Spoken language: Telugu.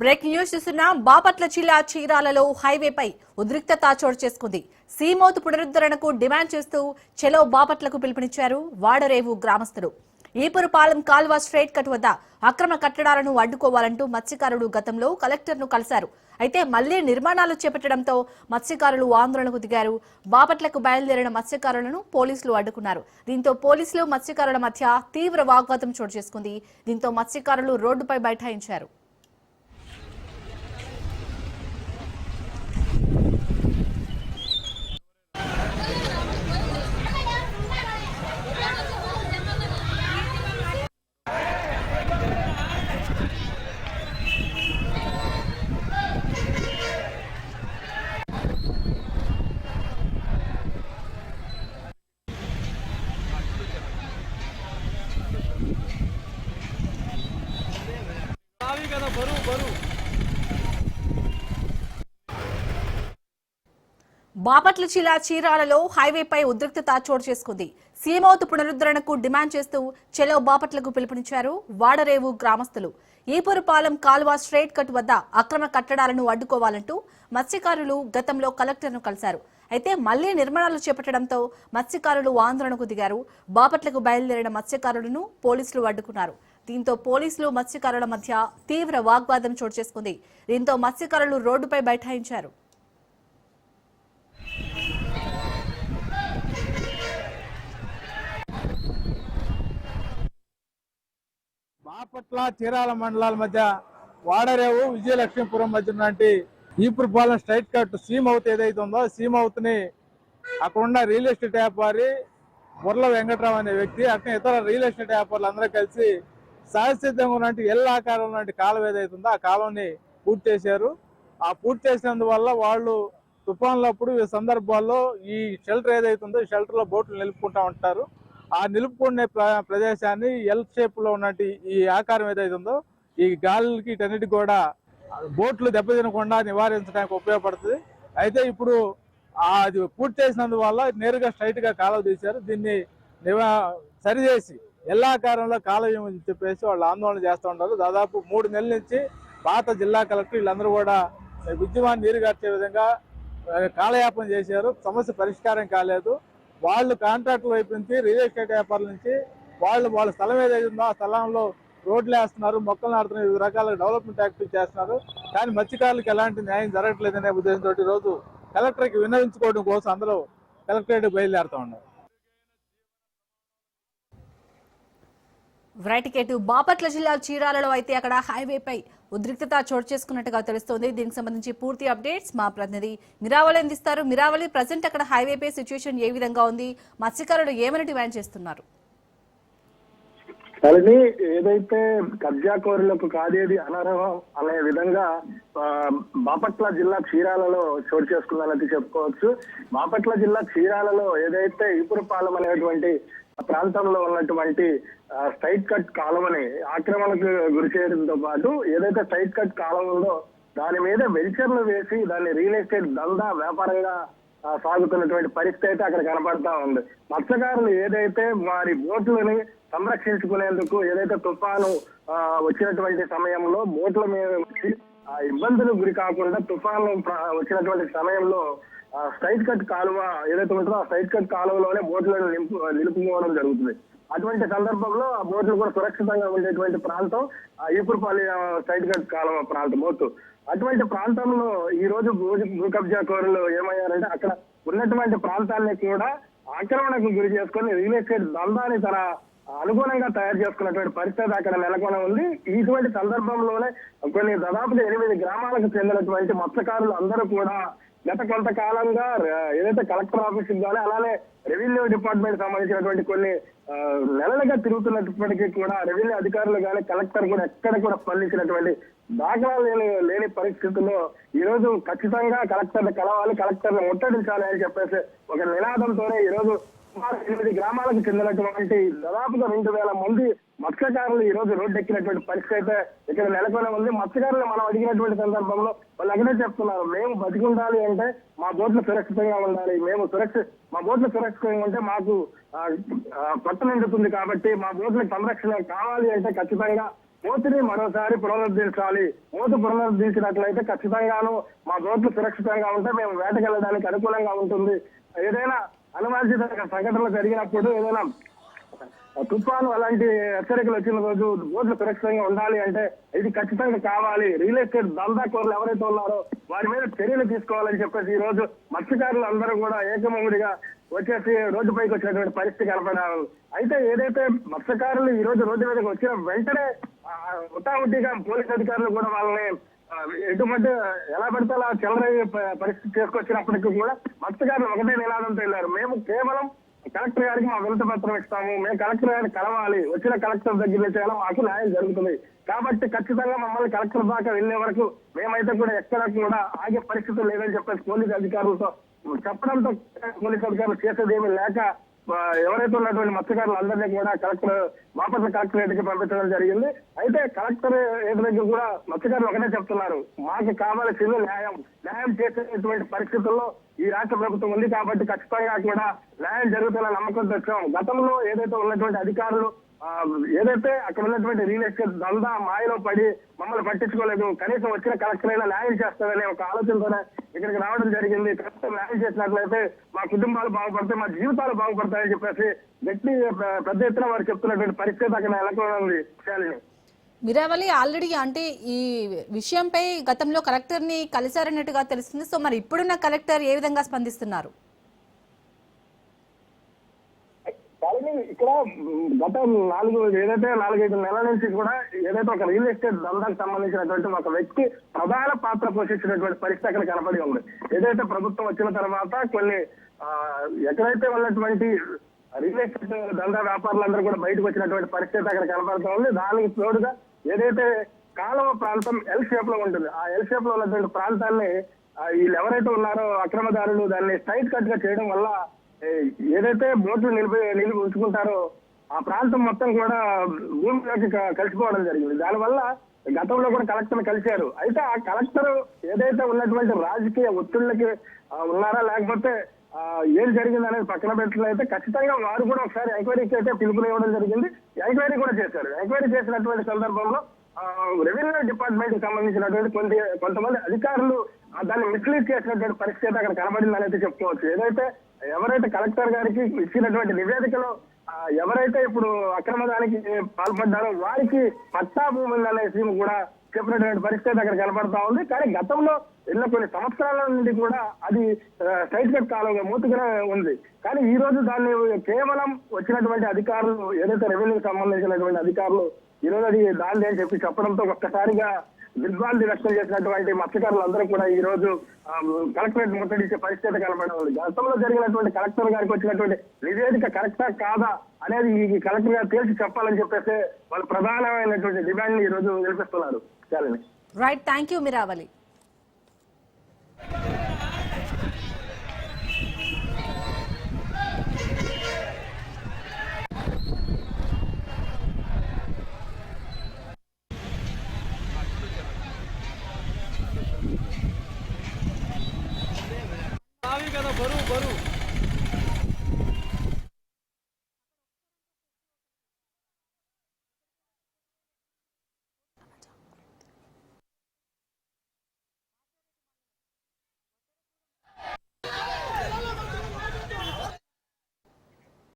బ్రేక్ న్యూస్ చూస్తున్నాం బాపట్ల జిల్లా చీరాలలో హైవేపై ఉద్రిక్తత చోటు చేసుకుంది. సీమోతు పునరుద్ధరణకు డిమాండ్ చేస్తూ చెలో బాపట్లకు పిలుపునిచ్చారు వాడరేవు గ్రామస్తులు. ఈపురపాలెం కాల్వ స్ట్రైట్ కట్ వద్ద అక్రమ కట్టడాలను అడ్డుకోవాలంటూ మత్స్యకారులు గతంలో కలెక్టర్ను కలిశారు. అయితే మళ్ళీ నిర్మాణాలు చేపట్టడంతో మత్స్యకారులు ఆందోళనకు దిగారు. బాపట్లకు బయలుదేరిన మత్స్యకారులను పోలీసులు అడ్డుకున్నారు. దీంతో పోలీసులు మత్స్యకారుల మధ్య తీవ్ర వాగ్వాదం చోటు చేసుకుంది. దీంతో మత్స్యకారులు రోడ్డుపై బైఠాయించారు. బాపట్ల జిల్లా చీరాలలో హైవేపై ఉద్రిక్తత చోటు చేసుకుంది. సీమౌతు పునరుద్ధరణకు డిమాండ్ చేస్తూ చెలో బాపట్లకు పిలుపునిచ్చారు వాడరేవు గ్రామస్తులు. ఈపురపాలెం కాల్వ స్ట్రైట్ కట్ వద్ద అక్రమ కట్టడాలను అడ్డుకోవాలంటూ మత్స్యకారులు గతంలో కలెక్టర్ను కలిశారు. అయితే మళ్ళీ నిర్మాణాలు చేపట్టడంతో మత్స్యకారులు ఆందోళనకు దిగారు. బాపట్లకు బయలుదేరిన మత్స్యకారులను పోలీసులు అడ్డుకున్నారు. దీంతో పోలీసులు మత్స్యకారుల మధ్య తీవ్ర వాగ్వాదం చోటు చేసుకుంది. దీంతో మత్స్యకారులు రోడ్డుపై బైఠాయించారు. బాపట్ల చీరాల మండలాల మధ్య వాడరేవు విజయలక్ష్మీపురం మధ్య ఉన్నటువంటి Epurupalem straight cut sea mouth ఏదైతే ఉందో సీమ్ అవుత్ని అక్కడున్న రియల్ ఎస్టేట్ వ్యాపారి బుర్ల వెంకట్రావు అనే వ్యక్తి అక్కడ ఇతర రియల్ ఎస్టేట్ వ్యాపారులు అందరూ కలిసి సహసిద్ధంగా ఉన్నటువంటి ఎల్ ఆకారం లాంటి కాలం ఏదైతే ఉందో ఆ కాలంని పూర్తి చేశారు. ఆ పూర్తి చేసినందువల్ల వాళ్ళు తుఫాన్లప్పుడు ఈ సందర్భాల్లో ఈ షెల్టర్ ఏదైతే ఉందో ఈ షెల్టర్లో బోట్లు నిలుపుకుంటా ఉంటారు. ఆ నిలుపుకునే ప్ర- ప్రదేశాన్ని ఎల్ షేప్లో ఉన్నట్టు ఈ ఆకారం ఏదైతే ఉందో ఈ గాలికి ఇటన్నిటి కూడా బోట్లు దెబ్బతినకుండా నివారించడానికి ఉపయోగపడుతుంది. అయితే ఇప్పుడు అది పూర్తి చేసినందువల్ల నేరుగా స్ట్రైట్గా కాలువ తీశారు. దీన్ని నివా సరిచేసి ఎల్లాకారంలో కాలువ చెప్పేసి వాళ్ళు ఆందోళన చేస్తూ ఉంటారు దాదాపు మూడు నెలల నుంచి పాత జిల్లా కలెక్టర్ వీళ్ళందరూ కూడా ఉద్యమాన్ని నీరుగార్చే విధంగా కాలయాపన చేశారు. సమస్య పరిష్కారం కాలేదు. వాళ్ళు కాంట్రాక్టర్ వైపు నుంచి రియల్ ఎస్టేట్ వ్యాపారుల నుంచి వాళ్ళు వాళ్ళ స్థలం ఏదైతే ఉందో ఆ స్థలంలో రోడ్లు వేస్తున్నారు మొక్కలు నాడుతున్నారు వివిధ రకాల డెవలప్మెంట్ యాక్టివిటీ చేస్తున్నారు. కానీ మత్స్యకారులకు ఎలాంటి న్యాయం జరగట్లేదనే ఉద్దేశంతో ఈ రోజు కలెక్టర్కి విన్నవించుకోవడం కోసం అందరూ కలెక్టరేట్ బయలుదేరుతా ఉన్నారు. వ్రైటికేటు బాపట్ల జిల్లా చీరాలలో అయితే అక్కడ హైవేపై ఉద్రిక్తత చోటు చేసుకున్నట్టుగా తెలుస్తోంది. దీనికి సంబంధించి పూర్తి అప్డేట్స్ మా ప్రతినిధి మిరావళి అందిస్తారు. మిరావళి ప్రజెంట్ అక్కడ హైవేపై సిచ్యువేషన్ ఏ విధంగా ఉంది? మత్స్యకారులు ఏమని డిమాండ్ చేస్తున్నారు? అలాని ఏదైతే కబ్జాకోరులకు కాదేది అనర్హం అనే విధంగా బాపట్ల జిల్లా క్షీరాలలో చోటు చేసుకుందన్నట్టు చెప్పుకోవచ్చు. బాపట్ల జిల్లా క్షీరాలలో ఏదైతే ఇపురపాలెం అనేటువంటి ప్రాంతంలో ఉన్నటువంటి స్ట్రైట్ కట్ కాలువని ఆక్రమణకు గురి చేయడంతో పాటు ఏదైతే స్ట్రైట్ కట్ కాలం ఉందో దాని మీద వెంచర్లు వేసి దాన్ని రియల్ ఎస్టేట్ దందా వ్యాపారంగా సాగుతున్నటువంటి పరిస్థితి అయితే అక్కడ కనపడతా ఉంది. మత్స్యకారులు ఏదైతే వారి బోట్లని సంరక్షించుకునేందుకు ఏదైతే తుఫాను వచ్చినటువంటి సమయంలో బోట్ల మీద వచ్చి ఆ గురి కాకుండా తుఫాను వచ్చినటువంటి సమయంలో ఆ స్ట్రైట్ కట్ కాలువ ఏదైతే ఉంటుందో ఆ స్ట్రైట్ కట్ కాలువలోనే బోట్లను నింపు నిలుపుకోవడం జరుగుతుంది. అటువంటి సందర్భంలో ఆ బోట్లు కూడా సురక్షితంగా ఉండేటువంటి ప్రాంతం ఆ ఈపురపల్లి సైట్ స్ట్రైట్ కట్ కాలువ ప్రాంతం బోటు అటువంటి ప్రాంతంలో ఈ రోజు భూ కబ్జా కోరులు ఏమయ్యారంటే అక్కడ ఉన్నటువంటి ప్రాంతాన్ని కూడా ఆక్రమణకు గురి చేసుకొని రియల్ ఎస్టేట్ దందాన్ని తన అనుగుణంగా తయారు చేసుకున్నటువంటి పరిస్థితి అక్కడ నెలకొని ఉంది. ఇటువంటి సందర్భంలోనే కొన్ని దాదాపు ఎనిమిది గ్రామాలకు చెందినటువంటి మత్స్యకారులు అందరూ కూడా గత కొంతకాలంగా ఏదైతే కలెక్టర్ ఆఫీస్ కానీ అలానే రెవెన్యూ డిపార్ట్మెంట్ సంబంధించినటువంటి కొన్ని నెలలుగా తిరుగుతున్నప్పటికీ కూడా రెవెన్యూ అధికారులు కానీ కలెక్టర్ కూడా ఎక్కడ కూడా స్పందించినటువంటి దాఖలాలు లేని లేని పరిస్థితుల్లో ఈ రోజు ఖచ్చితంగా కలెక్టర్ కలవాలి కలెక్టర్ ముట్టడించాలి అని చెప్పేసి ఒక నినాదంతోనే ఈ రోజు సుమారు ఎనిమిది గ్రామాలకు చెందినటువంటి దాదాపుగా రెండు వేల మంది మత్స్యకారులు ఈ రోజు రోడ్డు ఎక్కినటువంటి పరిస్థితి అయితే ఇక్కడ నెలకొని ఉంది. మత్స్యకారులు మనం అడిగినటువంటి సందర్భంలో వాళ్ళు అక్కడే చెప్తున్నారు మేము బతికుండాలి అంటే మా బోట్లు సురక్షితంగా ఉండాలి. మేము సురక్ష మా బోట్లు సురక్షితంగా ఉంటే మాకు ఆ, నిండుతుంది కాబట్టి మా బోట్లకు సంరక్షణ కావాలి అంటే ఖచ్చితంగా మూతిని మరోసారి పునరుద్ధరించాలి. మూతి పునరుద్ధరించినట్లయితే ఖచ్చితంగాను మా రోడ్లు సురక్షితంగా ఉంటే మేము వేటకెళ్ళడానికి అనుకూలంగా ఉంటుంది. ఏదైనా అనుమానిత సంఘటనలు జరిగినప్పుడు ఏదైనా తుఫాను అలాంటి హెచ్చరికలు వచ్చిన రోజు రోడ్లు సురక్షితంగా ఉండాలి అంటే ఇది ఖచ్చితంగా కావాలి. రియల్ ఎస్టేట్ దందాకోరులు ఎవరైతే ఉన్నారో వారి మీద చర్యలు తీసుకోవాలని చెప్పేసి ఈ రోజు మత్స్యకారులు అందరూ కూడా ఏకమొగుడిగా వచ్చేసి రోడ్డుపైకి వచ్చినటువంటి పరిస్థితి కనపడాలి అయితే ఏదైతే మత్స్యకారులు ఈ రోజు రోడ్డు మీదకి వచ్చిన వెంటనే ఆ, పోలీస్ అధికారులు కూడా వాళ్ళని ఎటువంటి ఎలా పడితే అలా చిల్లర పరిస్థితి తీసుకొచ్చినప్పటికీ కూడా మత్స్యకారులు ఒకటే నినాదంతో వెళ్ళారు. మేము కేవలం కలెక్టర్ గారికి మా వినతి పత్రం ఇస్తాము. మేము కలెక్టర్ గారిని కలవాలి. వచ్చిన కలెక్టర్ దగ్గర చేయాలి. మాకు న్యాయం జరుగుతుంది. కాబట్టి ఖచ్చితంగా మమ్మల్ని కలెక్టర్ దాకా వెళ్ళే వరకు మేమైతే కూడా ఎక్కడ కూడా ఆగే పరిస్థితి లేదని చెప్పేసి పోలీస్ అధికారులతో చెప్పడంతో పోలీస్ అధికారులు చేసేది లేక ఎవరైతే ఉన్నటువంటి మత్స్యకారులు అందరినీ కూడా కలెక్టర్ బాపట్ల కలెక్టరేట్కి పంపించడం జరిగింది. అయితే కలెక్టర్ దగ్గర కూడా మత్స్యకారులు ఒకటే చెప్తున్నారు. మాకు కావాల్సింది న్యాయం. న్యాయం చేసేటువంటి పరిస్థితుల్లో ఈ రాష్ట్ర ప్రభుత్వం ఉంది కాబట్టి ఖచ్చితంగా కూడా న్యాయం జరుగుతున్న నమ్మకం తెచ్చాం. గతంలో ఏదైతే ఉన్నటువంటి అధికారులు ఏదైతే అక్కడ ఉన్నటువంటి రియల్ ఎస్టేట్ దందా మాయలో పడి మమ్మల్ని పట్టించుకోలేదు కనీసం వచ్చిన కలెక్టర్ అయినా న్యాయం చేస్తారనే ఒక ఆలోచనతోనే ఇక్కడికి రావడం జరిగింది. కరెక్ట్ న్యాయం చేసినట్లయితే మా కుటుంబాలు బాగుపడతాయి మా జీవితాలు బాగుపడతాయని చెప్పేసి గట్టి పెద్ద ఎత్తున వారు చెప్తున్నటువంటి పరిస్థితి అక్కడ నెలకొని ఉంది. శాలిని ఆల్రెడీ అంటే ఈ విషయంపై గతంలో కలెక్టర్ని కలిశారన్నట్టుగా తెలుస్తుంది. సో మరి ఇప్పుడున్న కలెక్టర్ ఏ విధంగా స్పందిస్తున్నారు? కానీ ఇక్కడ గత నాలుగు ఏదైతే నాలుగైదు నెలల నుంచి కూడా ఏదైతే ఒక రియల్ ఎస్టేట్ దందాకు సంబంధించినటువంటి ఒక వ్యక్తి ప్రధాన పాత్ర పోషించినటువంటి పరిస్థితి అక్కడ కనపడి ఉంది. ఏదైతే ప్రభుత్వం వచ్చిన తర్వాత కొన్ని ఆ, ఎక్కడైతే ఉన్నటువంటి రియల్ ఎస్టేట్ దందా వ్యాపారులందరూ కూడా బయటకు వచ్చినటువంటి పరిస్థితి అక్కడ కనపడుతూ ఉంది. దానికి తోడుగా ఏదైతే కాలువ ప్రాంతం ఎల్ షేప్లో ఉంటుంది. ఆ ఎల్ షేప్లో ఉన్నటువంటి ప్రాంతాన్ని వీళ్ళు ఎవరైతే ఉన్నారో అక్రమదారులు దాన్ని స్ట్రైట్ కట్గా చేయడం వల్ల ఏదైతే బోట్లు నిలిపి నిలిపి ఉంచుకుంటారో ఆ ప్రాంతం మొత్తం కూడా భూమిలోకి కలిసిపోవడం జరిగింది. దానివల్ల గతంలో కూడా కలెక్టర్ కలిశారు. అయితే ఆ కలెక్టర్ ఏదైతే ఉన్నటువంటి రాజకీయ ఒత్తిళ్ళకి ఉన్నారా లేకపోతే ఏం జరిగింది అనేది పక్కన పెట్టినట్లయితే ఖచ్చితంగా వారు కూడా ఒకసారి ఎంక్వైరీకి అయితే పిలుపునివ్వడం జరిగింది. ఎంక్వైరీ కూడా చేశారు. ఎంక్వైరీ చేసినటువంటి సందర్భంలో రెవెన్యూ డిపార్ట్మెంట్కి సంబంధించినటువంటి కొంత కొంతమంది అధికారులు దాన్ని మిస్లీడ్ చేసినటువంటి పరిస్థితి అక్కడ కనబడింది అనేది చెప్పుకోవచ్చు. ఏదైతే ఎవరైతే కలెక్టర్ గారికి ఇచ్చినటువంటి నివేదికలో ఎవరైతే ఇప్పుడు అక్రమదానికి పాల్పడ్డారో వారికి పట్టా అనే ఉందనేసి కూడా చెప్పినటువంటి పరిస్థితి అక్కడ కనబడతా ఉంది. కానీ గతంలో ఎన్నో కొన్ని సంవత్సరాల నుండి కూడా అది సైట్ కట్ కాలంగా మూతుగానే ఉంది. కానీ ఈ రోజు దాన్ని కేవలం వచ్చినటువంటి అధికారులు ఏదైతే రెవెన్యూకి సంబంధించినటువంటి అధికారులు ఈ రోజు అది దాని అని చెప్పి చెప్పడంతో ఒక్కసారిగా దిగ్భ్రాంతి వ్యక్తం చేసినటువంటి మత్స్యకారులందరూ కూడా ఈ రోజు కలెక్టరేట్ ముట్టడించే పరిస్థితి కనబడడం ఉంది గతంలో జరిగినటువంటి కలెక్టర్ గారికి వచ్చినటువంటి నివేదిక కరెక్టా కాదా అనేది ఈ కలెక్టర్ గారు తేల్చి చెప్పాలని చెప్పేసి వాళ్ళు ప్రధానమైనటువంటి డిమాండ్ని ఈ రోజు నిలిపిస్తున్నారు రైట్ థ్యాంక్ యూ మీరావలి నావి కదా బరువు బరువు